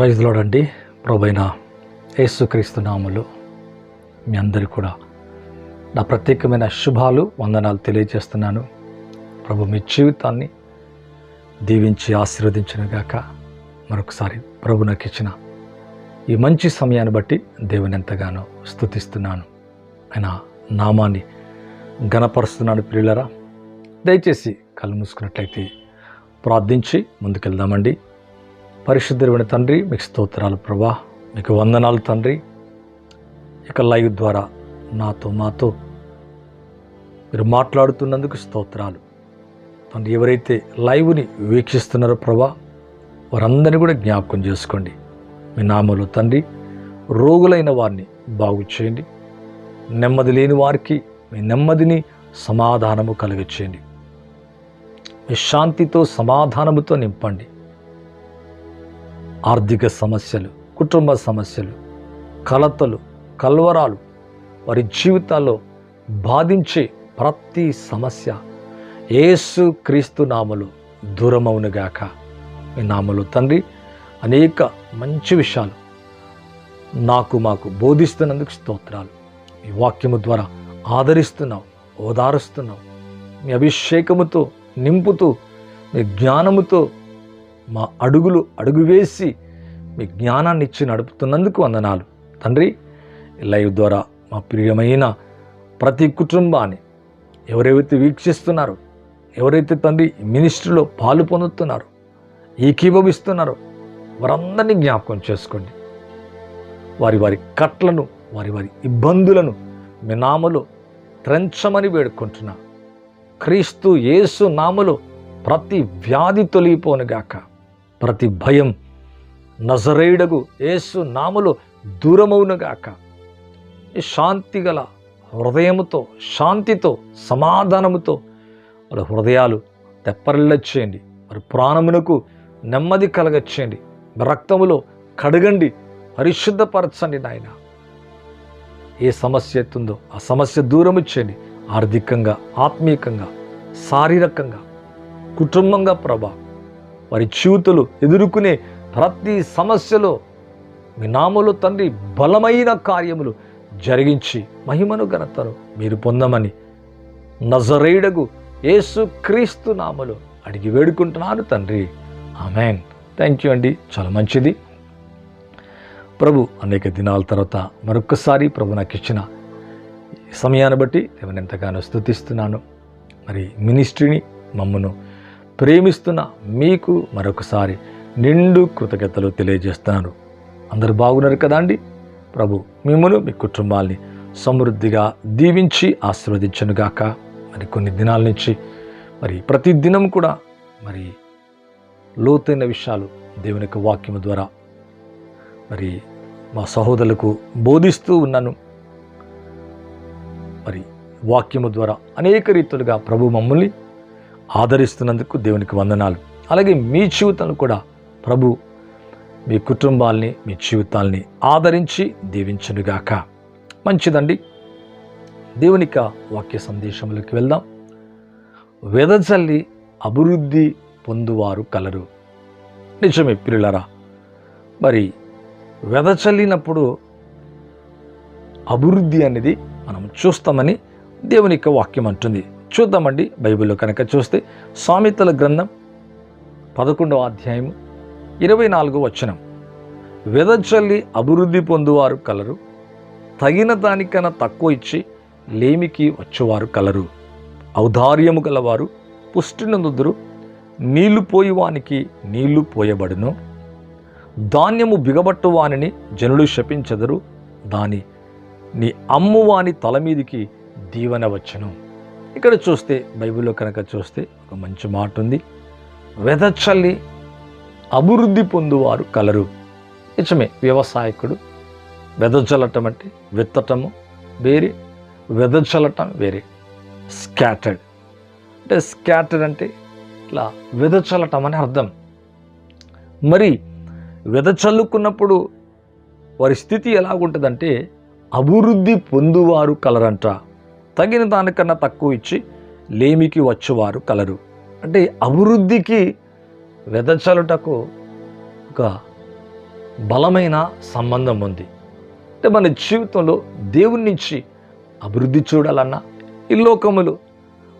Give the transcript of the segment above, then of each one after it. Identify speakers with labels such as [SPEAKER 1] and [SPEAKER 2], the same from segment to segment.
[SPEAKER 1] Praise లోడండి ప్రభైన యేసుక్రీస్తు నాములు మీ అందరికీ కూడా నా ప్రత్యేకమైన శుభాలు వందనాలు తెలియజేస్తున్నాను. ప్రభు మీ జీవితాన్ని దీవించి ఆశీర్వదించిన గాక మరొకసారి ప్రభు నాకు ఇచ్చిన ఈ మంచి సమయాన్ని బట్టి దేవుని ఎంతగానో స్థుతిస్తున్నాను ఆయన నామాన్ని గణపరుస్తున్నాను ప్రియులరా. దయచేసి కళ్ళు మూసుకున్నట్లయితే ప్రార్థించి ముందుకెళ్దామండి. పరిశుద్ధమైన తండ్రి మీకు స్తోత్రాలు ప్రభా. మీకు వందనాలు తండ్రి. ఇక లైవ్ ద్వారా నాతో మాతో మీరు మాట్లాడుతున్నందుకు స్తోత్రాలు. తండ్రి ఎవరైతే లైవ్ని వీక్షిస్తున్నారో ప్రభా వారందరినీ కూడా జ్ఞాపకం చేసుకోండి. మీ నామలో తండ్రి రోగులైన వారిని బాగు చేయండి. నెమ్మది లేని వారికి మీ నెమ్మదిని సమాధానము కలిగచేయండి. మీ శాంతితో సమాధానముతో నింపండి. ఆర్థిక సమస్యలు కుటుంబ సమస్యలు కలతలు కల్వరాలు వారి జీవితాల్లో బాధించే ప్రతి సమస్య ఏసు క్రీస్తు నామలు దూరమవునుగాక మీ నామలు తండ్రి అనేక మంచి విషయాలు నాకు మాకు బోధిస్తున్నందుకు స్తోత్రాలు. మీ వాక్యము ద్వారా ఆదరిస్తున్నావు ఓదారుస్తున్నావు మీ అభిషేకముతో నింపుతూ మీ జ్ఞానముతో మా అడుగులు అడుగు వేసి మీ జ్ఞానాన్ని ఇచ్చి నడుపుతున్నందుకు వందనాలు. తండ్రి లైవ్ ద్వారా మా ప్రియమైన ప్రతి కుటుంబాన్ని ఎవరైతే వీక్షిస్తున్నారో ఎవరైతే తండ్రి మినిస్ట్రీలో పాలు పొందుతున్నారో ఏకీభవిస్తున్నారో వారందరినీ జ్ఞాపకం చేసుకోండి. వారి వారి కట్లను వారి వారి ఇబ్బందులను మీ నామలో త్రెంచమని వేడుకుంటున్నా. క్రీస్తు యేసు నామలో ప్రతి వ్యాధి తొలగిపోనుగాక ప్రతి భయం నజరేయుడగు యేసు నాములు దూరమవునుగాక ఈ శాంతి గల హృదయముతో శాంతితో సమాధానముతో వాళ్ళ హృదయాలు తెప్పరిల్లొచ్చేయండి వారి ప్రాణమునకు నెమ్మది కలగచ్చేయండి రక్తములో కడగండి. పరిశుద్ధపరచండి నాయన. ఏ సమస్య ఎత్తుందో ఆ సమస్య దూరం ఇచ్చేయండి ఆర్థికంగా ఆత్మీయంగా శారీరకంగా కుటుంబంగా ప్రభా వారి చూతులు ఎదుర్కొనే ప్రతి సమస్యలో మీ నామలో తండ్రి బలమైన కార్యములు జరిగించి మహిమను ఘనతను మీరు పొందమని నజరేయుడగు యేసు క్రీస్తు నామలు అడిగి వేడుకుంటున్నాను తండ్రి. ఆమెన్. థ్యాంక్ యూ అండి. చాలా మంచిది. ప్రభు అనేక దినాల తర్వాత మరొక్కసారి ప్రభు నాకు ఇచ్చిన సమయాన్ని బట్టి నేను ఎంతగానో స్థుతిస్తున్నాను మరి మినిస్ట్రీని మమ్మను ప్రేమిస్తున్న మీకు మరొకసారి నిండు కృతజ్ఞతలు తెలియజేస్తున్నాను అందరూ బాగున్నారు కదా అండి? ప్రభు మిమ్మల్ని మీ కుటుంబాల్ని సమృద్ధిగా దీవించి ఆశీర్వదించనుగాక మరి కొన్ని దినాల నుంచి మరి ప్రతి దినం కూడా మరి లోతైన విషయాలు దేవుని యొక్క వాక్యం ద్వారా మరి మా సహోదరులకు బోధిస్తూ ఉన్నాను. మరి వాక్యము ద్వారా అనేక రీతులుగా ప్రభు మమ్మల్ని ఆదరిస్తున్నందుకు దేవునికి వందనాలు. అలాగే మీ జీవితాలను కూడా ప్రభు మీ కుటుంబాల్ని మీ జీవితాల్ని ఆదరించి దీవించనుగాక. మంచిదండి. దేవునిక వాక్య సందేశంలోకి వెళ్దాం. వెదజల్లి అభివృద్ధి పొందువారు కలరు. నిజమే పిల్లలరా మరి వెదచల్లినప్పుడు అభివృద్ధి అనేది మనం చూస్తామని దేవుని యొక్క వాక్యం అంటుంది. చూద్దామండి బైబిల్లో కనుక చూస్తే సామెతల గ్రంథం పదకొండవ అధ్యాయం ఇరవై నాలుగో వచనం. వెదచల్లి అభివృద్ధి పొందువారు కలరు తగిన దానికన్నా తక్కువ ఇచ్చి లేమికి వచ్చేవారు కలరు. ఔదార్యము గలవారు పుష్టినందుదురు నీళ్ళు పోయివానికి నీళ్ళు పోయబడును. ధాన్యము బిగబట్టు వానిని జనులు శపించెదరు దాని నీ అమ్మువాని తల మీదికి దీవెన వచ్చను. ఇక్కడ చూస్తే బైబిల్లో కనుక చూస్తే ఒక మంచి మాట ఉంది. వెదచల్లి అభివృద్ధి పొందువారు కలరు. నిజమే వ్యవసాయకుడు వెదజల్లటం అంటే విత్తటము వేరే వెదజల్లటం వేరే. స్కాటర్డ్. అంటే స్కాటర్డ్ అంటే ఇట్లా వెదచల్లటం అని అర్థం. మరి వెదచల్లుకున్నప్పుడు వారి స్థితి ఎలాగుంటుందంటే అభివృద్ధి పొందువారు కలరంట. తగిన దానికన్నా తక్కువ ఇచ్చి లేమికి వచ్చేవారు కలరు. అంటే అభివృద్ధికి వెదచలుటకు ఒక బలమైన సంబంధం ఉంది. అంటే మన జీవితంలో దేవుని నుంచి అభివృద్ధి చూడాలన్నా ఈ లోకములు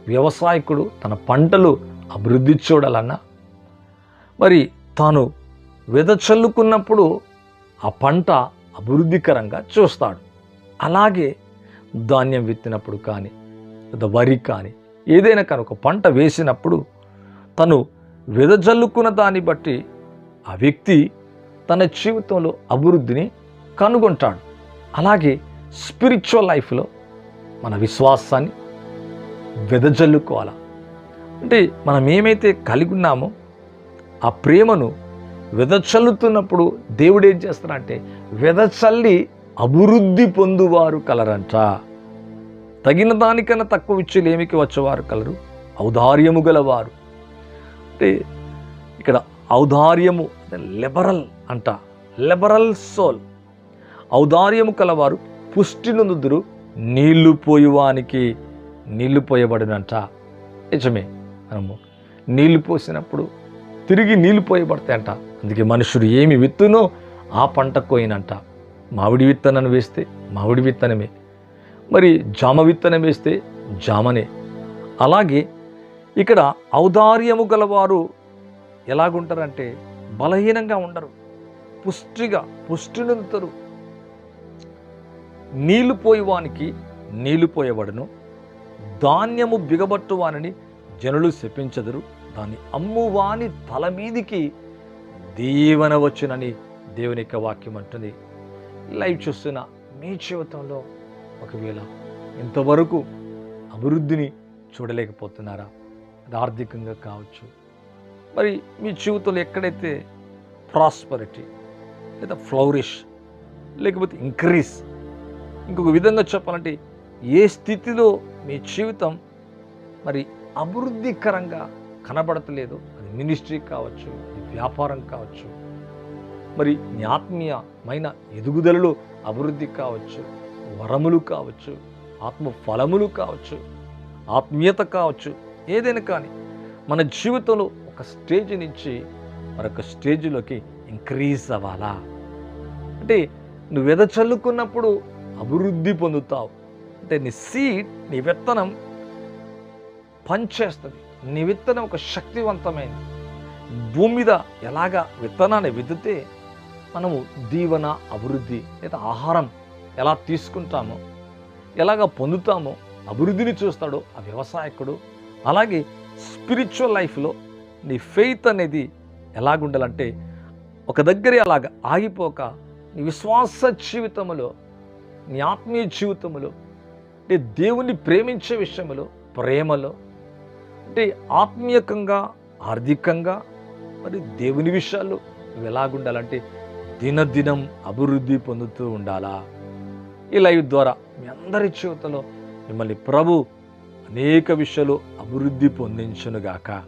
[SPEAKER 1] వ్యవసాయకుడు తన పంటలు అభివృద్ధి చూడాలన్నా మరి తాను వెద చల్లుకున్నప్పుడు ఆ పంట అభివృద్ధికరంగా చూస్తాడు. అలాగే ధాన్యం విత్తినప్పుడు కానీ లేదా వరి కానీ ఏదైనా కానీ ఒక పంట వేసినప్పుడు తను వెదజల్లుకున్న దాన్ని బట్టి ఆ వ్యక్తి తన జీవితంలో అభివృద్ధిని కనుగొంటాడు. అలాగే స్పిరిచువల్ లైఫ్లో మన విశ్వాసాన్ని వెదజల్లుకోవాలా? అంటే మనం ఏమైతే కలిగి ఉన్నామో ఆ ప్రేమను వెదచల్లుతున్నప్పుడు దేవుడు ఏం చేస్తాడంటే వెదచల్లి అభివృద్ధి పొందువారు కలరంట. తగిన దానికన్నా తక్కువ ఇచ్చి లేమికి వచ్చేవారు కలరు? ఔదార్యము గలవారు. అంటే ఇక్కడ ఔదార్యము లెబరల్ అంట. లెబరల్ సోల్ ఔదార్యము కలవారు పుష్టి నొందుదురు నీళ్ళు పోయువానికి నీళ్ళు పోయబడినంట. నిజమే. మనము నీళ్ళు పోసినప్పుడు తిరిగి నీళ్ళు పోయబడతాయంట. అందుకే మనుషుడు ఏమి విత్తునో ఆ పంట కోయినంట. మామిడి విత్తనం వేస్తే మామిడి విత్తనమే. మరి జామ విత్తనం వేస్తే జామనే. అలాగే ఇక్కడ ఔదార్యము గలవారు ఎలాగుంటారంటే బలహీనంగా ఉండరు. పుష్టిగా పుష్టి నొందుతారు నీళ్ళు పోయేవానికి నీళ్ళు పోయబడును ధాన్యము బిగబట్టువానని జనులు శపించదురు. దాన్ని అమ్మువాని తల మీదికి దీవెన వచ్చునని దేవుని యొక్క వాక్యం అంటుంది లైవ్ చూస్తున్న. మీ జీవితంలో ఒకవేళ ఇంతవరకు అభివృద్ధిని చూడలేకపోతున్నారా? అది ఆర్థికంగా కావచ్చు. మరి మీ జీవితంలో ఎక్కడైతే ప్రాస్పరిటీ లేదా ఫ్లౌరిష్ లేకపోతే ఇంక్రీస్ ఇంకొక విధంగా చెప్పాలంటే ఏ స్థితిలో మీ జీవితం మరి అభివృద్ధికరంగా కనబడతలేదు అది మినిస్ట్రీ కావచ్చు అది వ్యాపారం కావచ్చు మరి నీ ఆత్మీయమైన ఎదుగుదలలో అభివృద్ధి కావచ్చు వరములు కావచ్చు ఆత్మ ఫలములు కావచ్చు ఆత్మీయత కావచ్చు ఏదైనా కానీ మన జీవితంలో ఒక స్టేజ్ నుంచి మరొక స్టేజ్లోకి ఇంక్రీజ్ అవ్వాలా? అంటే నువ్వు వెద చల్లుకున్నప్పుడు అభివృద్ధి పొందుతావు. అంటే నీ సీడ్ నీ విత్తనం పనిచేస్తుంది. నీ విత్తనం ఒక శక్తివంతమైనది భూమి మీద ఎలాగా విత్తనాన్ని విదితే మనము దీవన అభివృద్ధి లేదా ఆహారం ఎలా తీసుకుంటామో ఎలాగ పొందుతామో అభివృద్ధిని చూస్తాడో ఆ వ్యవసాయకుడు అలాగే స్పిరిచువల్ లైఫ్లో నీ ఫెయిత్ అనేది ఎలాగుండాలంటే ఒక దగ్గరే అలాగ ఆగిపోక నీ విశ్వాస జీవితంలో నీ ఆత్మీయ జీవితంలో అంటే దేవుని ప్రేమించే విషయంలో ప్రేమలో అంటే ఆత్మీయకంగా ఆర్థికంగా మరి దేవుని విషయాలు నువ్వు ఎలాగుండాలంటే దినదినం అభివృద్ధి పొందుతూ ఉండాలా? ఈ లైవ్ ద్వారా మీ అందరి చేతలో మిమ్మల్ని ప్రభు అనేక విషయాలు అభివృద్ధి పొందించునుగాక.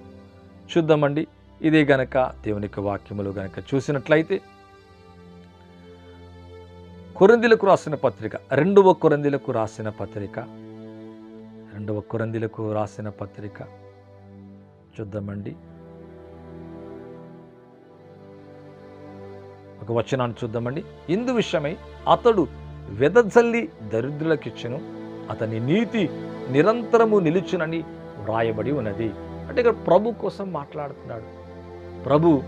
[SPEAKER 1] చూద్దామండి. ఇదే గనక దేవుని యొక్క వాక్యములు గనక చూసినట్లయితే కొరందిలకు రాసిన పత్రిక రెండవ కొరందిలకు రాసిన పత్రిక రెండవ కొరందిలకు రాసిన పత్రిక. చూద్దామండి. ఒక వచనాన్ని చూద్దామండి. ఇందు విషయమై అతడు వెదజల్లి దరిద్రులకిచ్చెను అతని నీతి నిరంతరము నిలుచునని వ్రాయబడి ఉన్నది. అంటే ఇక్కడ ప్రభు కోసం మాట్లాడుతున్నాడు. ప్రభు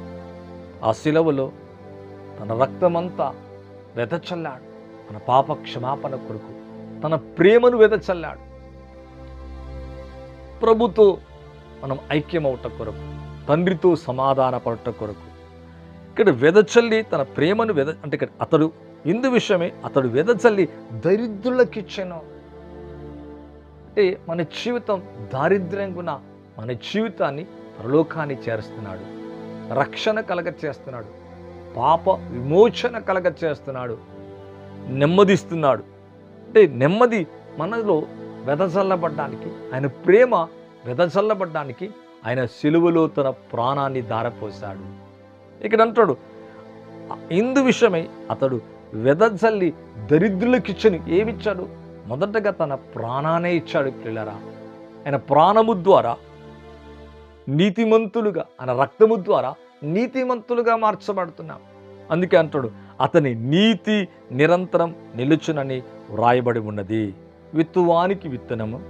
[SPEAKER 1] ఆ శిలవలో తన రక్తమంతా వెదచల్లాడు తన పాప క్షమాపణ కొరకు తన ప్రేమను వెదచల్లాడు ప్రభుతో మనం ఐక్యమవుట కొరకు తండ్రితో సమాధాన పడట కొరకు ఇక్కడ వెదచల్లి తన ప్రేమను వెద అంటే ఇక్కడ అతడు ఇందు విషయమే అతడు వెదచల్లి దరిద్రులకిచ్చెను అంటే మన జీవితం దారిద్ర్యంగున మన జీవితాన్ని పరలోకాన్ని చేరుస్తున్నాడు. రక్షణ కలగ చేస్తున్నాడు పాప విమోచన కలగ చేస్తున్నాడు నెమ్మదిస్తున్నాడు. అంటే నెమ్మది మనలో వెదజల్లబడ్డానికి ఆయన ప్రేమ వెదజల్లబడ్డానికి ఆయన సెలువులో తన ప్రాణాన్ని దారపోశాడు ఇక్కడ అంటాడు ఇందు విషయమై అతడు వెదజల్లి దరిద్రులకిచ్చని ఏమిచ్చాడు? మొదటగా తన ప్రాణానే ఇచ్చాడు పిల్లరా. ఆయన ప్రాణము ద్వారా నీతిమంతులుగా ఆయన రక్తము ద్వారా నీతిమంతులుగా మార్చబడుతున్నాం. అందుకే అంటాడు అతని నీతి నిరంతరం నిలుచునని వ్రాయబడి ఉన్నది. విత్తువానికి విత్తనము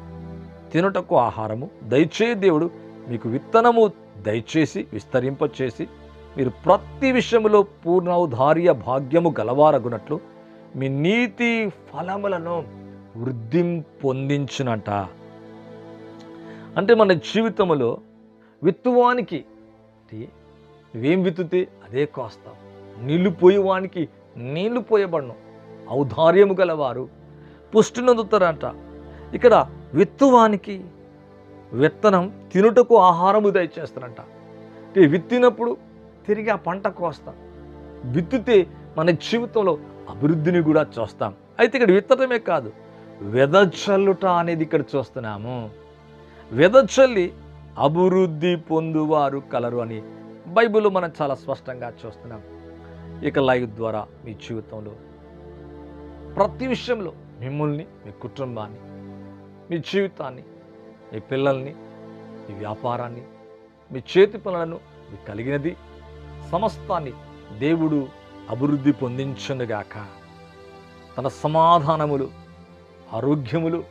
[SPEAKER 1] తినుటకు ఆహారము దయచే దేవుడు మీకు విత్తనము దయచేసి విస్తరింపచేసి మీరు ప్రతి విషయములో పూర్ణౌధార్య భాగ్యము గలవారగునట్లు మీ నీతి ఫలములను వృద్ధి పొందించునట అంటే మన జీవితంలో విత్తువానికి అంటే నువ్వేం విత్తుతే అదే కోస్తాం. నీళ్ళు పోయేవానికి నీళ్ళు పోయబడను. ఔదార్యము గలవారు పుష్టినందుతారంట. ఇక్కడ విత్తువానికి విత్తనం తినుటకు ఆహారము దయచేస్తారంట. విత్తినప్పుడు తిరిగి ఆ పంట కోస్తాం. విత్తితే మన జీవితంలో అభివృద్ధిని కూడా చూస్తాం. అయితే ఇక్కడ విత్తటమే కాదు వెదచల్లుట అనేది ఇక్కడ చూస్తున్నాము. వెదచల్లి అభివృద్ధి పొందువారు కలరు అని బైబిల్ మనం చాలా స్పష్టంగా చూస్తున్నాం. ఇక లైవ్ ద్వారా మీ జీవితంలో ప్రతి విషయంలో మిమ్మల్ని మీ కుటుంబాన్ని మీ జీవితాన్ని మీ పిల్లల్ని మీ వ్యాపారాన్ని మీ చేతి పనులను మీ కలిగినది సమస్తాన్ని దేవుడు అభివృద్ధి పొందించునుగాక తన సమాధానములు ఆరోగ్యములు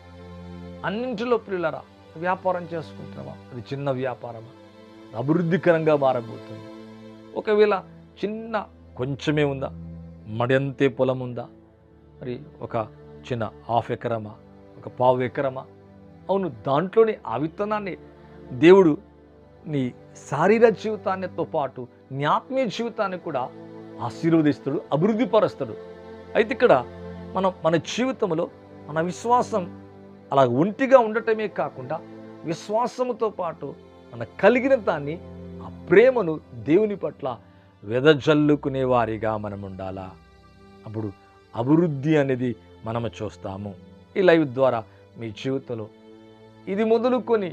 [SPEAKER 1] అన్నింటిలో పిల్లరా వ్యాపారం చేసుకుంటున్నావా? అది చిన్న వ్యాపారమా? అభివృద్ధికరంగా మారబోతుంది. ఒకవేళ చిన్న కొంచెమే ఉందా? మడంతే పొలం ఉందా? మరి ఒక చిన్న హాఫ్ ఎకరమా? ఒక పావు ఎకరమా? అవును దాంట్లోని ఆ విత్తనాన్ని దేవుడు నీ శారీర జీవితాన్నితో పాటు నీ ఆత్మీయ జీవితాన్ని కూడా ఆశీర్వదిస్తాడు అభివృద్ధిపరుస్తాడు. అయితే ఇక్కడ మనం మన జీవితంలో మన విశ్వాసం అలా ఒంటిగా ఉండటమే కాకుండా విశ్వాసముతో పాటు మన కలిగిన దాన్ని ఆ ప్రేమను దేవుని పట్ల వెదజల్లుకునే వారిగా మనం ఉండాలా? అప్పుడు అభివృద్ధి అనేది మనము చూస్తాము. ఈ లైవ్ ద్వారా మీ జీవితంలో ఇది మొదలుకొని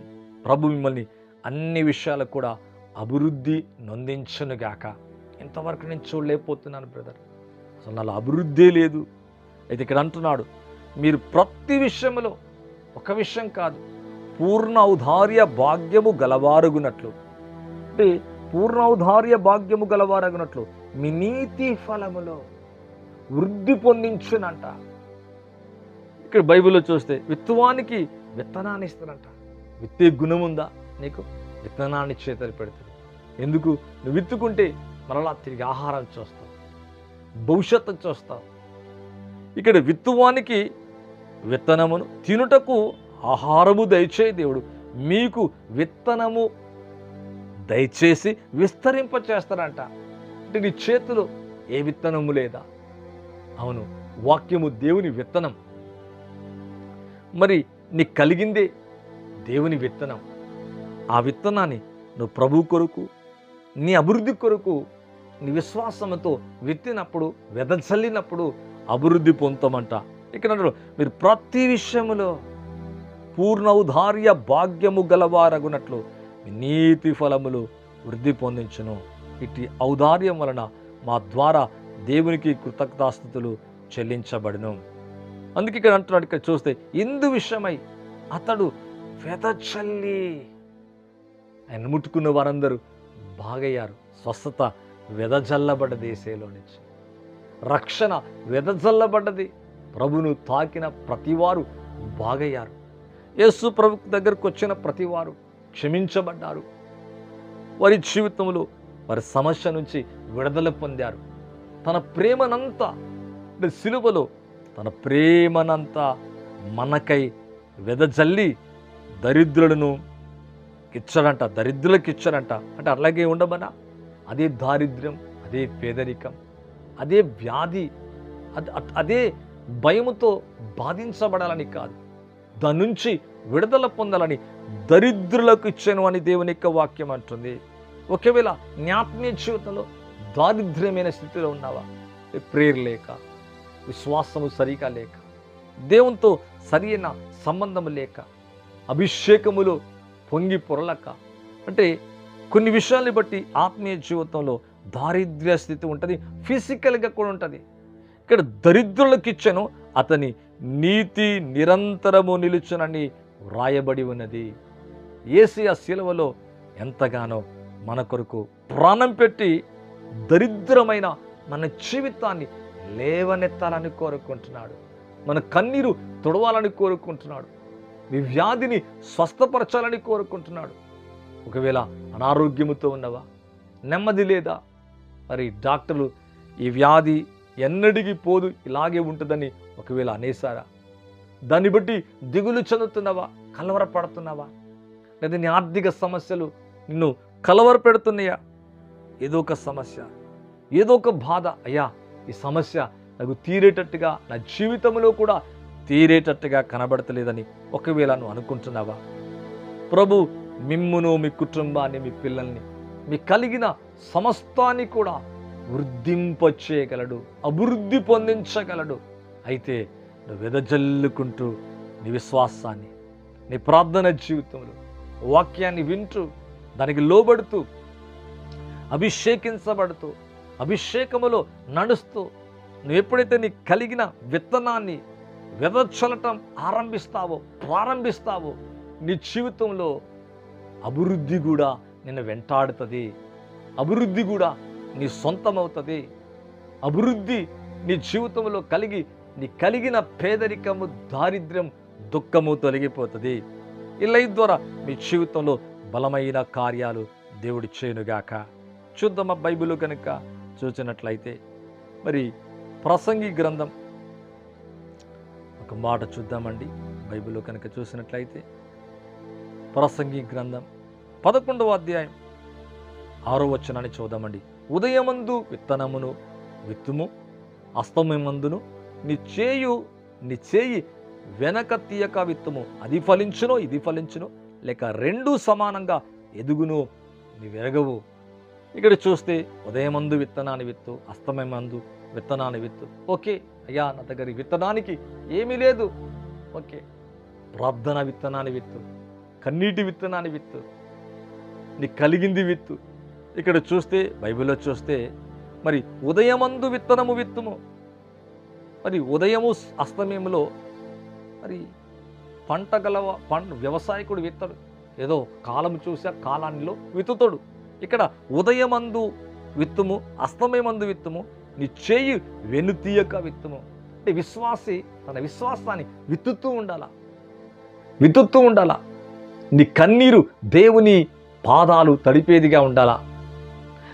[SPEAKER 1] ప్రభు మిమ్మల్ని అన్ని విషయాలు కూడా అభివృద్ధి నొందించునుగాక ఇంతవరకు నేను చూడలేకపోతున్నాను బ్రదర్. అసలు నాలో అభివృద్ధే లేదు. అయితే ఇక్కడ అంటున్నాడు మీరు ప్రతి విషయంలో ఒక విషయం కాదు పూర్ణ ఔదార్య భాగ్యము గలవారుగునట్లు. అంటే పూర్ణ ఔదార్య భాగ్యము గలవారగునట్లు మీ నీతి ఫలములో వృద్ధి పొందించునంట. ఇక్కడ బైబిల్లో చూస్తే విత్తువానికి విత్తనాన్ని ఇస్తానంట విత్తే గుణం ఉందా నీకు? విత్తనాన్ని చేతలు పెడతాడు ఎందుకు? నువ్వు విత్తుకుంటే మరలా తిరిగి ఆహారం చూస్తావు. భవిష్యత్తు చూస్తావు. ఇక్కడ విత్తువానికి విత్తనమును తినుటకు ఆహారము దయచే దేవుడు. మీకు విత్తనము దయచేసి విస్తరింప చేస్తారంట. అంటే నీ చేతిలో ఏ విత్తనము లేదా? అవును వాక్యము దేవుని విత్తనం. మరి నీకు కలిగిందే దేవుని విత్తనం. ఆ విత్తనాన్ని నువ్వు ప్రభు కొరకు నీ అభివృద్ధి కొరకు నీ విశ్వాసంతో విత్తినప్పుడు వెదజల్లినప్పుడు అభివృద్ధి పొందుతామంట. ఇక్కడ మీరు ప్రతి విషయములో పూర్ణ ఔదార్య భాగ్యము గలవారగునట్లు నీతి ఫలములు వృద్ధి పొందించును. ఇటు ఔదార్యం వలన మా ద్వారా దేవునికి కృతజ్ఞతాస్థుతులు చెల్లించబడును. అందుకే ఇక్కడ అంటున్నాడు ఇక్కడ చూస్తే ఇందు విషయమై అతడు వెదచల్లి ఆయన ముట్టుకున్న వారందరూ బాగయ్యారు. స్వస్థత వెదజల్లబడ్డ దేశంలో నుంచి. రక్షణ వెదజల్లబడ్డది. ప్రభును తాకిన ప్రతివారు బాగయ్యారు. యేసు ప్రభు దగ్గరకు వచ్చిన ప్రతివారు క్షమించబడ్డారు. వారి జీవితంలో వారి సమస్య నుంచి విడుదల పొందారు. తన ప్రేమనంతా అంటే సిలువలో తన ప్రేమనంతా మనకై వెదజల్లి దరిద్రులను ఇచ్చడంట దరిద్రులకు ఇచ్చడంట అంటే అలాగే ఉండమనా? అదే దారిద్ర్యం అదే పేదరికం అదే వ్యాధి అదే భయముతో బాధించబడాలని కాదు. దాని నుంచి విడుదల పొందాలని దరిద్రులకు ఇచ్చాను అని దేవుని యొక్క వాక్యం అంటుంది. ఒకవేళ జ్ఞాత్మీయ జీవితంలో దారిద్ర్యమైన స్థితిలో ఉన్నావా? ప్రేయర్ లేక విశ్వాసము సరిగా లేక దేవునితో సరైన సంబంధము లేక అభిషేకములో పొంగి పొరలక్క. అంటే కొన్ని విషయాల్ని బట్టి ఆత్మీయ జీవితంలో దారిద్ర్య స్థితి ఉంటుంది ఫిజికల్గా కూడా ఉంటుంది. ఇక్కడ దరిద్రులకు ఇచ్చను అతని నీతి నిరంతరము నిలుచునని వ్రాయబడి ఉన్నది. ఏసియా శిలువలో ఎంతగానో మన కొరకు ప్రాణం పెట్టి దరిద్రమైన మన జీవితాన్ని లేవనెత్తాలని కోరుకుంటున్నాడు. మన కన్నీరు తుడవాలని కోరుకుంటున్నాడు. మీ వ్యాధిని స్వస్థపరచాలని కోరుకుంటున్నాడు. ఒకవేళ అనారోగ్యముతో ఉన్నవా? నెమ్మది లేదా? మరి డాక్టర్లు ఈ వ్యాధి ఎన్నడిగి పోదు ఇలాగే ఉంటుందని ఒకవేళ అనేసారా దాన్ని బట్టి దిగులు చెందుతున్నావా? కలవరపడుతున్నావా? లేదా నీ ఆర్థిక సమస్యలు నిన్ను కలవర పెడుతున్నాయా ఏదో ఒక సమస్య ఏదో ఒక బాధ. అయ్యా ఈ సమస్య నాకు తీరేటట్టుగా నా జీవితంలో కూడా తీరేటట్టుగా కనబడతలేదని ఒకవేళ నువ్వు అనుకుంటున్నావా? ప్రభు మిమ్మును మీ కుటుంబాన్ని మీ పిల్లల్ని మీ కలిగిన సమస్తాన్ని కూడా వృద్ధింపచేయగలడు అభివృద్ధి పొందించగలడు. అయితే నువ్వు వెదజల్లుకుంటూ నీ విశ్వాసాన్ని నీ ప్రార్థన జీవితంలో వాక్యాన్ని వింటూ దానికి లోబడుతూ అభిషేకించబడుతూ అభిషేకములో నడుస్తూ నువ్వు ఎప్పుడైతే నీ కలిగిన విత్తనాన్ని వెదచలటం ఆరంభిస్తావో ప్రారంభిస్తావో నీ జీవితంలో అభివృద్ధి కూడా నిన్ను వెంటాడుతుంది. అభివృద్ధి కూడా నీ సొంతమవుతుంది. అభివృద్ధి నీ జీవితంలో కలిగి నీ కలిగిన పేదరికము దారిద్ర్యం దుఃఖము తొలగిపోతుంది. ఇలా ద్వారా మీ జీవితంలో బలమైన కార్యాలు దేవుడి చేయనుగాక. చూద్దామా బైబిల్ కనుక చూసినట్లయితే మరి ప్రసంగి గ్రంథం ఒక మాట చూద్దామండి. బైబిల్లో కనుక చూసినట్లయితే ప్రసంగి గ్రంథం పదకొండవ అధ్యాయం ఆరో వచనాన్ని చూద్దామండి. ఉదయమందు విత్తనమును విత్తుము అస్తమయమందును నీ చేయు నీ చేయి వెనక తీయక విత్తుము. అది ఫలించును ఇది ఫలించును లేక రెండు సమానంగా ఎదుగును నీ వెరగవు. ఇక్కడ చూస్తే ఉదయమందు విత్తనాన్ని విత్తు అస్తమయమందు విత్తనాన్ని విత్తు ఓకే అయ్యా నా దగ్గర విత్తనానికి ఏమీ లేదు. ఓకే ప్రార్థన విత్తనాన్ని విత్తు కన్నీటి విత్తనాన్ని విత్తు నీకు కలిగింది విత్తు. ఇక్కడ చూస్తే బైబిల్లో చూస్తే మరి ఉదయమందు విత్తనము విత్తుము. మరి ఉదయము అస్తమయములో మరి పంట గలవ పంట వ్యవసాయకుడు విత్తడు. ఏదో కాలం చూసి కాలానిలో విత్తుతాడు. ఇక్కడ ఉదయమందు విత్తుము అస్తమయమందు విత్తుము నీ చేయి వెనుతీయక విత్తుము అంటే విశ్వాసి తన విశ్వాసాన్ని విత్తుతూ ఉండాలా? విత్తుతూ ఉండాలా? నీ కన్నీరు దేవుని పాదాలు తడిపేదిగా ఉండాలా?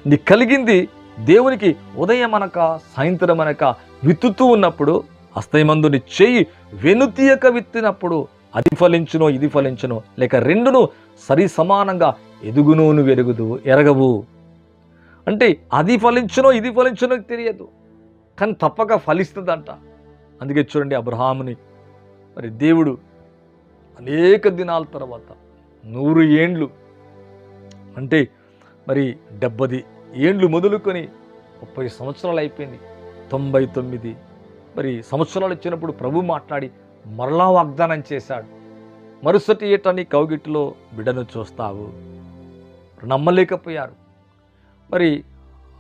[SPEAKER 1] నీ కలిగింది దేవునికి ఉదయం అనక సాయంత్రం అనక విత్తుతూ ఉన్నప్పుడు హస్తయమందు నీ చేయి వెనుతీయక విత్తినప్పుడు అది ఫలించునో ఇది ఫలించునో లేక రెండును సరి సమానంగా ఎదుగును నువ్వు ఎరుగుదు ఎరగవు. అంటే అది ఫలించునో ఇది ఫలించునో తెలియదు. కానీ తప్పక ఫలిస్తుందంట. అందుకే చూడండి అబ్రహాముని. మరి దేవుడు అనేక దినాల తర్వాత నూరు ఏండ్లు అంటే మరి డెబ్బది ఏండ్లు మొదలుకొని ముప్పై సంవత్సరాలు అయిపోయింది. తొంభై తొమ్మిది. మరి సంవత్సరాలు వచ్చినప్పుడు ప్రభు మాట్లాడి మరలా వాగ్దానం చేశాడు. మరుసటి ఏటని కౌగిట్లో బిడ్డను చూస్తావు. నమ్మలేకపోయారు. మరి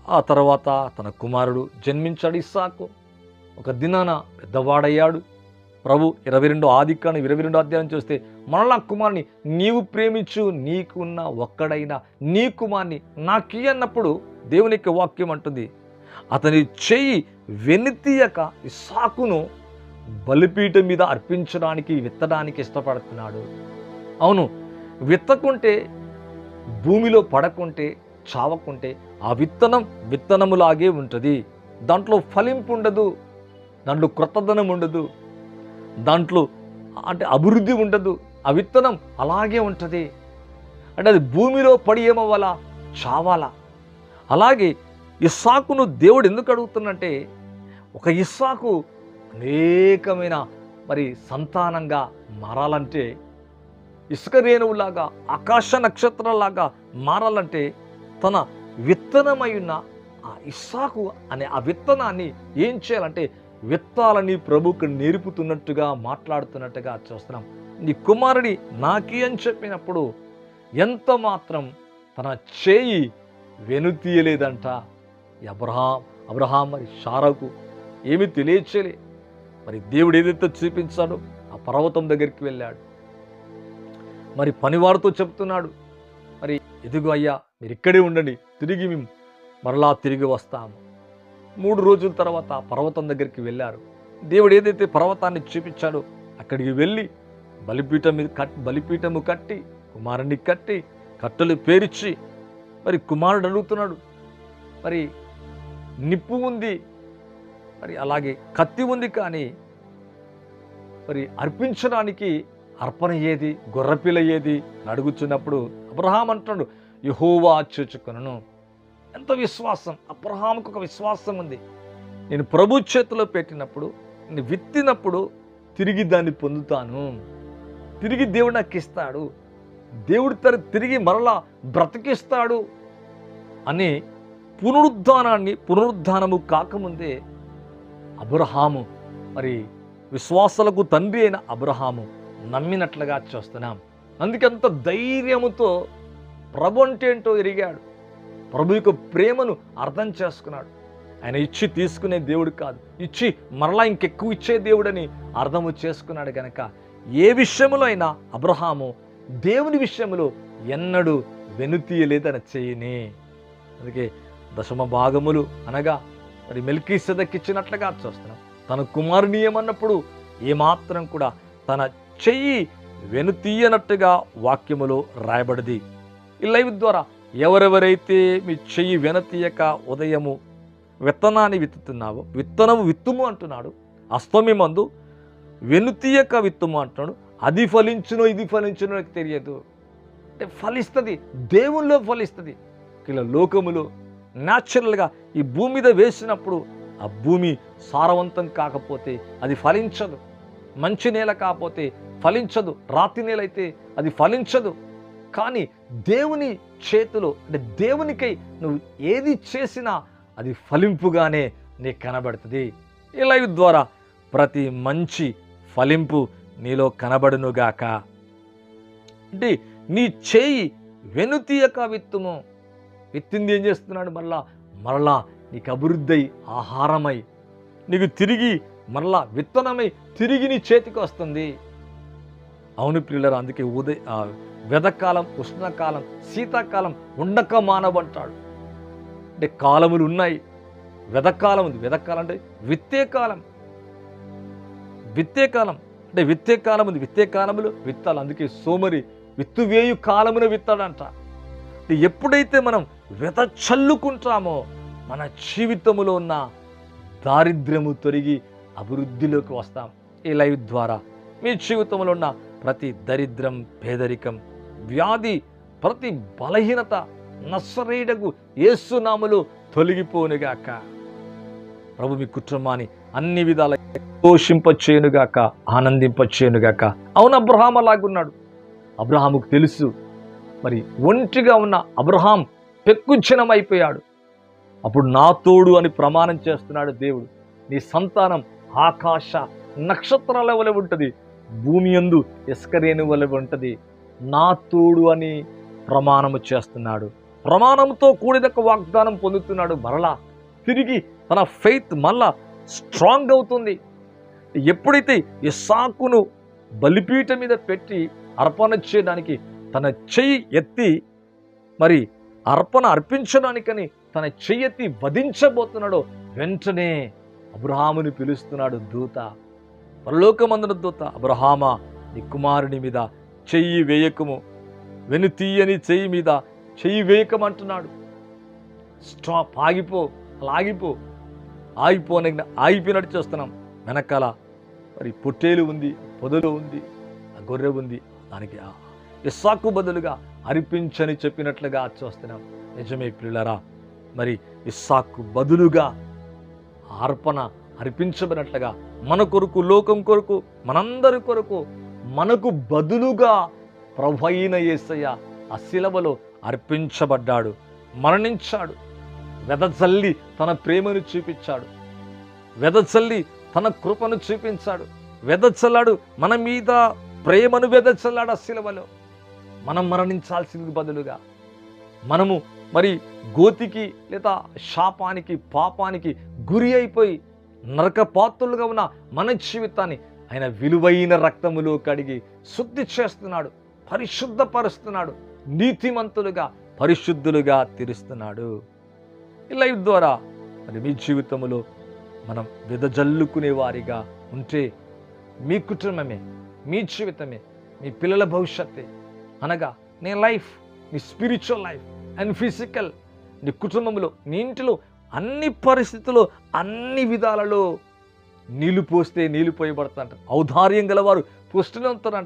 [SPEAKER 1] ఆ తర్వాత తన కుమారుడు జన్మించాడు ఇస్సాకు. ఒక దినాన పెద్దవాడయ్యాడు. ప్రభు ఇరవై రెండు ఆదికాను ఇరవై రెండు అధ్యాయం చూస్తే మరలా కుమార్ని నీవు ప్రేమించు నీకున్న ఒక్కడైనా నీ కుమార్ని నాకీ అన్నప్పుడు దేవుని యొక్క వాక్యం అంటుంది. అతని చెయ్యి వెనుతీయక ఇస్సాకును బలిపీఠం మీద అర్పించడానికి విత్తడానికి ఇష్టపడుతున్నాడు. అవును విత్తకుంటే భూమిలో పడకుంటే చావకుంటే ఆ విత్తనం విత్తనములాగే ఉంటుంది. దాంట్లో ఫలింపు ఉండదు దాంట్లో క్రొత్తదనం ఉండదు. దాంట్లో అంటే అభివృద్ధి ఉండదు ఆ విత్తనం అలాగే ఉంటుంది. అంటే అది భూమిలో పడి ఏమవ్వాలా? చావాలా? అలాగే ఇస్సాకును దేవుడు ఎందుకు అడుగుతున్నంటే ఒక ఇస్సాకు అనేకమైన మరి సంతానంగా మారాలంటే ఇసుక రేణువులాగా ఆకాశ నక్షత్రంలాగా మారాలంటే తన విత్తనమైన ఉన్న ఆ ఇస్సాకు అనే ఆ విత్తనాన్ని ఏం చేయాలంటే విత్తాలని ప్రభుకు నేర్పుతున్నట్టుగా మాట్లాడుతున్నట్టుగా చూస్తున్నాం. నీ కుమారుడి నాకి అని చెప్పినప్పుడు ఎంత మాత్రం తన చేయి వెనుతీయలేదంట అబ్రహాం అబ్రహాం మరి షారాకు ఏమీ తెలియచేయలే. మరి దేవుడు ఏదైతే చూపించాడో ఆ పర్వతం దగ్గరికి వెళ్ళాడు. మరి పనివారితో చెప్తున్నాడు. మరి ఎదుగు అయ్యా మీరు ఇక్కడే ఉండండి తిరిగి మేము మరలా తిరిగి వస్తాము. మూడు రోజుల తర్వాత పర్వతం దగ్గరికి వెళ్ళారు. దేవుడు ఏదైతే పర్వతాన్ని చూపించాడో అక్కడికి వెళ్ళి బలిపీఠం మీద కట్ బలిపీఠము కట్టి కుమారుడిని కట్టి కట్టెలు పేర్చి మరి కుమారుడు అడుగుతున్నాడు మరి నిప్పు ఉంది మరి అలాగే కత్తి ఉంది కానీ మరి అర్పించడానికి అర్పణ ఏది గొర్రెపిల్ల ఏది? అడుగుచున్నప్పుడు అడుగుతున్నప్పుడు అబ్రహాం అంటున్నాడు యహోవా చూచుకొనను ఎంత విశ్వాసం అబ్రహాంకు ఒక విశ్వాసం ఉంది. నేను ప్రభు చేతిలో పెట్టినప్పుడు నేను విత్తినప్పుడు తిరిగి దాన్ని పొందుతాను. తిరిగి దేవుడు నాకు ఇస్తాడు. దేవుడు తన తిరిగి మరలా బ్రతికిస్తాడు అని పునరుద్ధానాన్ని పునరుద్ధానము కాకముందే అబ్రహాము మరి విశ్వాసాలకు తండ్రి అయిన అబ్రహాము నమ్మినట్లుగా చూస్తున్నాం. అందుకంత ధైర్యముతో ప్రభు అంటే ఏంటో ఎరిగాడు. ప్రభు యొక్క ప్రేమను అర్థం చేసుకున్నాడు. ఆయన ఇచ్చి తీసుకునే దేవుడు కాదు. ఇచ్చి మరలా ఇంకెక్కువ ఇచ్చే దేవుడని అర్థము చేసుకున్నాడు కనుక ఏ విషయంలో అయినా అబ్రహాము దేవుని విషయంలో ఎన్నడూ వెనుతీయలేదని చేయని. అందుకే దశమ భాగములు అనగా మరి మెల్కీ ఇచ్చినట్లుగా చూస్తున్నాం. తన కుమారుని ఏమన్నప్పుడు ఏమాత్రం కూడా తన చెయ్యి వెనుతీయనట్టుగా వాక్యములో రాయబడింది. ఈ లైవ్ ద్వారా ఎవరెవరైతే మీ చెయ్యి వెనతీయక ఉదయము విత్తనాన్ని విత్తుతున్నావో విత్తనము విత్తుము అంటున్నాడు అస్తమి మందు వెనుతీయక విత్తుము అంటున్నాడు అది ఫలించునో ఇది ఫలించునో నాకు తెలియదు. అంటే ఫలిస్తుంది దేవుల్లో ఫలిస్తుంది. ఇలా లోకములో న్యాచురల్గా ఈ భూమి మీద వేసినప్పుడు ఆ భూమి సారవంతం కాకపోతే అది ఫలించదు. మంచి నేల కాకపోతే ఫలించదు. రాతి నేల అయితే అది ఫలించదు. కానీ దేవుని చేతిలో అంటే దేవునికై నువ్వు ఏది చేసినా అది ఫలింపుగానే నీకు కనబడుతుంది. ఈ లైవ్ ద్వారా ప్రతి మంచి ఫలింపు నీలో కనబడునుగాక. అంటే నీ చేయి వెనుతీయక విత్తుము. విత్తింది ఏం చేస్తున్నాడు? మరలా మరలా నీకు అభివృద్ధి ఆహారమై నీకు తిరిగి మరలా విత్తనమై తిరిగి నీ చేతికి వస్తుంది. అవును పిల్లలు అందుకే ఉదయ వెదకాలం ఉష్ణకాలం శీతాకాలం ఉండక మానవంటాడు అంటే కాలములు ఉన్నాయి. వెదకాలం ఉంది. వెదకాలం అంటే విత్తే కాలం విత్తే కాలం అంటే విత్తే కాలం ఉంది. విత్తే కాలములు విత్తాలి. అందుకే సోమరి విత్తు వేయు కాలమున విత్తాడంట. అంటే ఎప్పుడైతే మనం వెద చల్లుకుంటామో మన జీవితములో ఉన్న దారిద్ర్యము తొలగి అభివృద్ధిలోకి వస్తాం. ఈ లైవ్ ద్వారా మీ జీవితంలో ఉన్న ప్రతి దరిద్రం పేదరికం వ్యాధి ప్రతి బలహీనత నస్సరేడకు ఏసునాములు తొలగిపోనుగాక. ప్రభు మీ కుటుంబాన్ని అన్ని విధాల పోషింపచేయునుగాక ఆనందింపచేయునుగాక. అవును అబ్రహాం అలాగున్నాడు. అబ్రహాముకు తెలుసు. మరి ఒంటిగా ఉన్న అబ్రహాం పెక్కుచ్చనమైపోయాడు అప్పుడు నా తోడు అని ప్రమాణం చేస్తున్నాడు దేవుడు. నీ సంతానం ఆకాశ నక్షత్రాల వలె ఉంటుంది. భూమి యందు ఇసుకరేణి వలె ఉంటుంది. నా తోడు అని ప్రమాణము చేస్తున్నాడు. ప్రమాణంతో కూడిన వాగ్దానం పొందుతున్నాడు మరలా. తిరిగి తన ఫెయిత్ మళ్ళా స్ట్రాంగ్ అవుతుంది. ఎప్పుడైతే ఇస్సాకును బలిపీఠ మీద పెట్టి అర్పణ చేయడానికి తన చెయ్యి ఎత్తి మరి అర్పణ అర్పించడానికని తన చెయ్యి ఎత్తి వధించబోతున్నాడో వెంటనే అబ్రహాముని పిలుస్తున్నాడు దూత. పరలోకమందున దూత అబ్రహామా నీ కుమారుని మీద చెయ్యి వేయకము. వెను తీయని చెయ్యి మీద చెయ్యి వేయకమంటున్నాడు. స్టాప్ ఆగిపో అలా ఆగిపో ఆగిపోయినట్టు చేస్తున్నాం. వెనకాల మరి పొట్టేలు ఉంది పొదలు ఉంది ఆ గొర్రె ఉంది. దానికి ఆ ఇస్సాకు బదులుగా అర్పించని చెప్పినట్లుగా చూస్తున్నాం. నిజమే పిల్లరా మరి ఇస్సాకు బదులుగా అర్పణ అర్పించబడినట్లుగా మన కొరకు లోకం కొరకు మనందరి కొరకు మనకు బదులుగా ప్రభు అయిన యేసయ్య ఆ శిలవలో అర్పించబడ్డాడు మరణించాడు. వెదజల్లి తన ప్రేమను చూపించాడు. వెదజల్లి తన కృపను చూపించాడు. వెదచల్లాడు మన మీద ప్రేమను వెదచల్లాడు ఆ శిలవలో. మనం మరణించాల్సింది బదులుగా. మనము మరి గోతికి లేదా శాపానికి పాపానికి గురి అయిపోయి నరకపాత్రులుగా ఉన్న మన జీవితాన్ని ఆయన విలువైన రక్తములు కడిగి శుద్ధి చేస్తున్నాడు పరిశుద్ధపరుస్తున్నాడు నీతిమంతులుగా పరిశుద్ధులుగా తీరుస్తున్నాడు. ఈ లైఫ్ ద్వారా మరి మీ జీవితంలో మనం విదజల్లుకునే వారిగా ఉంటే మీ కుటుంబమే మీ జీవితమే మీ పిల్లల భవిష్యత్తే అనగా నీ లైఫ్ నీ స్పిరిచువల్ లైఫ్ అండ్ ఫిజికల్ నీ కుటుంబంలో నీ ఇంటిలో అన్ని పరిస్థితుల్లో అన్ని విధాలలో నీళ్ళు పోస్తే నీళ్ళు పోయబడతారంట. ఔదార్యం గలవారు పుష్టిని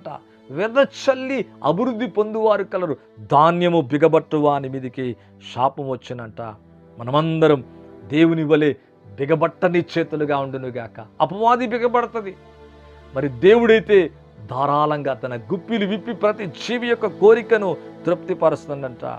[SPEAKER 1] వెదచల్లి అభివృద్ధి పొందువారు కలరు. ధాన్యము బిగబట్టువాని మీదికి శాపం వచ్చినంట. మనమందరం దేవుని వలె బిగబట్టని చేతులుగా ఉండునుగాక. అపవాది బిగబడుతుంది. మరి దేవుడైతే ధారాళంగా తన గుప్పిలు విప్పి ప్రతి జీవి యొక్క కోరికను తృప్తిపరుస్తుందంట.